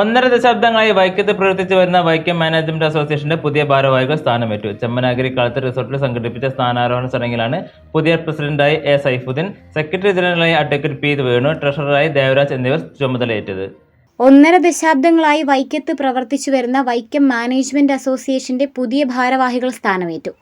ഒന്നര ദശാബ്ദങ്ങളായി വൈക്കത്ത് പ്രവർത്തിച്ചു വരുന്ന വൈക്കം മാനേജ്മെന്റ് അസോസിയേഷന്റെ പുതിയ ഭാരവാഹികൾ സ്ഥാനമേറ്റു. ചെമ്മനാഗിരി കളത്ത് റിസോർട്ടിൽ സംഘടിപ്പിച്ച സ്ഥാനാരോഹണ ചടങ്ങിലാണ് പുതിയ പ്രസിഡന്റായി എ സൈഫുദ്ദീൻ സെക്രട്ടറി ജനറലായി അഡ്വക്കേറ്റ് പി വേണു ട്രഷററായി ദേവരാജ് എന്നിവർ ചുമതലയേറ്റത്. ഒന്നര ദശാബ്ദങ്ങളായി വൈക്കത്ത് പ്രവർത്തിച്ചു വരുന്ന വൈക്കം മാനേജ്മെന്റ് അസോസിയേഷന്റെ പുതിയ ഭാരവാഹികൾ സ്ഥാനമേറ്റു.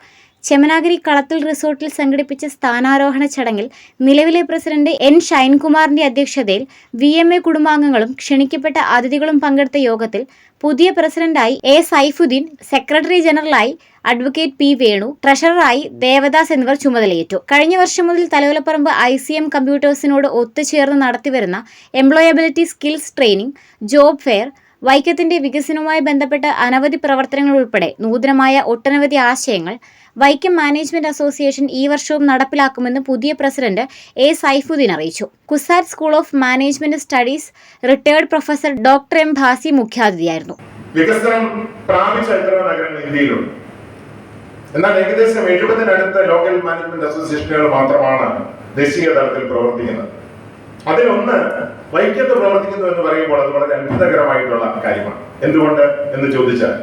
ചെമനാഗിരി കളത്തിൽ റിസോർട്ടിൽ സംഘടിപ്പിച്ച സ്ഥാനാരോഹണ ചടങ്ങിൽ നിലവിലെ പ്രസിഡന്റ് എൻ ഷൈൻകുമാറിന്റെ അധ്യക്ഷതയിൽ വി എം എ കുടുംബാംഗങ്ങളും ക്ഷണിക്കപ്പെട്ട അതിഥികളും പങ്കെടുത്ത യോഗത്തിൽ പുതിയ പ്രസിഡന്റായി എ സൈഫുദ്ദീൻ സെക്രട്ടറി ജനറലായി അഡ്വക്കേറ്റ് പി വേണു ട്രഷററായി ദേവദാസ് എന്നിവർ ചുമതലയേറ്റു. കഴിഞ്ഞ വർഷം മുതൽ തലവലപ്പറമ്പ് ഐ സി എം കമ്പ്യൂട്ടേഴ്സിനോട് ഒത്തുചേർന്ന് നടത്തിവരുന്ന employability skills training job fair വൈക്കത്തിന്റെ വികസനവുമായി ബന്ധപ്പെട്ട അനവധി പ്രവർത്തനങ്ങൾ ഉൾപ്പെടെ നൂതനമായ ഒട്ടനവധി ആശയങ്ങൾ വൈക്കം മാനേജ്മെന്റ് അസോസിയേഷൻ ഈ വർഷവും നടപ്പിലാക്കുമെന്ന് പുതിയ പ്രസിഡന്റ് എ സൈഫുദ്ദീൻ അറിയിച്ചു. CUSAT school of management studies retired professor doctor M Bhasi മുഖ്യാതിഥിയായിരുന്നു. വികസനം എന്നാൽ ഏകദേശം എഴുപതിനടുത്ത് ലോക്കൽ മാനേജ്മെന്റ് അസോസിയേഷനുകൾ മാത്രമാണ് ദേശീയ തലത്തിൽ പ്രവർത്തിക്കുന്നത്. അതിലൊന്ന് വൈക്കത്ത് പ്രവർത്തിക്കുന്നു എന്ന് പറയുമ്പോൾ അത് വളരെ അത്ഭുതകരമായിട്ടുള്ള കാര്യമാണ്. എന്തുകൊണ്ട് എന്ന് ചോദിച്ചാൽ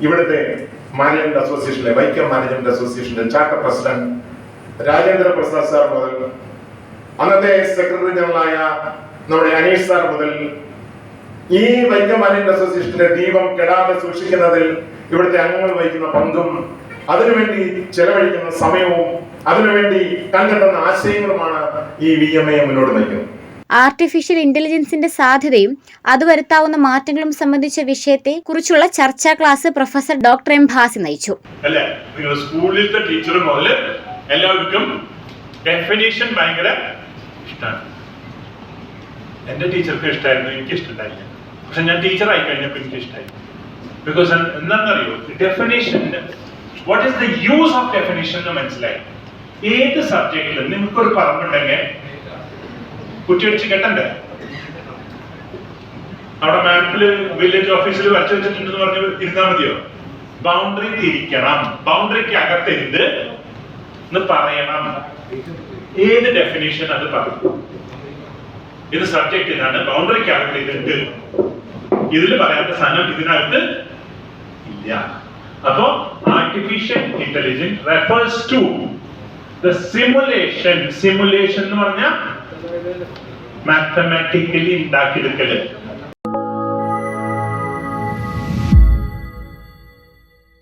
ഇവിടുത്തെ മാനേജ്മെന്റ് അസോസിയേഷനിലെ വൈക്കം മാനേജ്മെന്റ് അസോസിയേഷന്റെ charter president Rajendra Prasad sir മുതൽ അന്നത്തെ സെക്രട്ടറി ജനറലായ നമ്മുടെ അനീഷ് സാർ മുതൽ ഈ വൈക്കം മാനേജ്മെന്റ് അസോസിയേഷന്റെ ദീപം കെടാതെ സൂക്ഷിക്കുന്നതിൽ ഇവിടുത്തെ അംഗങ്ങൾ വഹിക്കുന്ന പങ്കും അതിനുവേണ്ടി ചെലവഴിക്കുന്ന സമയവും അതിനുവേണ്ടി കണ്ടെത്തുന്ന ആശയങ്ങളുമാണ് ഈ വി എം എ മുന്നോട്ട് നയിക്കുന്നത്. ആർട്ടിഫിഷ്യൽ ഇന്റലിജൻസിന്റെ സാധ്യതയും അത് വരുത്താവുന്ന മാറ്റങ്ങളും സംബന്ധിച്ച വിഷയത്തെ കുറിച്ചുള്ള ചർച്ചാ class professor doctor M Bhasi നയിച്ചു. അല്ലേ? നിങ്ങൾ സ്കൂളിലത്തെ ടീച്ചർ മുതൽ എല്ലാവർക്കും ഡെഫിനേഷൻ ഭയങ്കര ഇഷ്ടമാണ് എന്റെ ടീച്ചർക്ക് ഇഷ്ടമായിരുന്നു എനിക്ക് ഇഷ്ടമുണ്ടായില്ല പക്ഷെ ഞാൻ ടീച്ചർ ആയി കഴിഞ്ഞപ്പോൾ എനിക്ക് ഇഷ്ടമായി ബിക്കോസ് എന്താണെന്നറിയോ? Definition what is the use of definition എന്ന് മനസ്സിലായി. ഏത് സബ്ജക്റ്റിലും നിങ്ങൾക്കൊരു പറമ്പുണ്ടെങ്കിൽ കുറ്റിയടിച്ച് കെട്ടണ്ടേ? അവിടെ മാപ്പിൽ വില്ലേജ് ഓഫീസിൽ വരച്ചു വെച്ചിട്ടുണ്ടെന്ന് പറഞ്ഞ് ഇരുന്നാൽ മതിയോ? ബൗണ്ടറി തിരിക്കണം. ബൗണ്ടറിക്ക് അകത്ത് എന്ത് എന്ന് പറയണം. ഏത് ഡെഫിനേഷൻ അത് പറയും? ഇത് സബ്ജക്ട് ഇതാണ്. ബൗണ്ടറിക്ക് അകത്ത് ഇതുണ്ട് ഇതിൽ പറയാത്ത സാധനം ഇതിനകത്ത് ഇല്ല. അപ്പോ artificial intelligence refers to the simulation simulation എന്ന് പറഞ്ഞാൽ മാത്തമാറ്റിക്കലി ഉണ്ടാക്കിയെടുക്കൽ.